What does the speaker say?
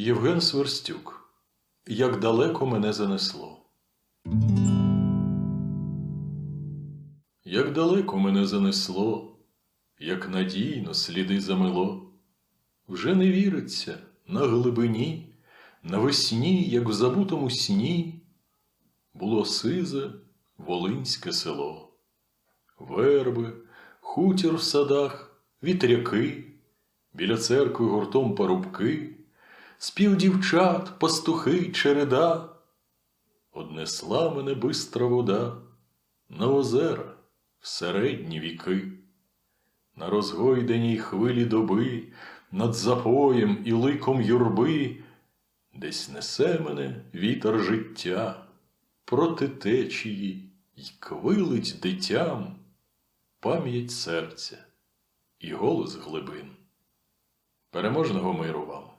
Євген Сверстюк. Як далеко мене занесло. Як далеко мене занесло, як надійно сліди замело. Вже не віриться на глибині, навесні, як в забутому сні, було сизе волинське село. Верби, хутір в садах, вітряки, біля церкви гуртом парубки, спів дівчат, пастухи, череда. Однесла мене бистра вода на озера в середні віки, на розгойденій хвилі доби, над запоєм і ликом юрби, десь несе мене вітер життя проти течії й квилить дитям пам'ять серця і голос глибин. Переможного миру вам!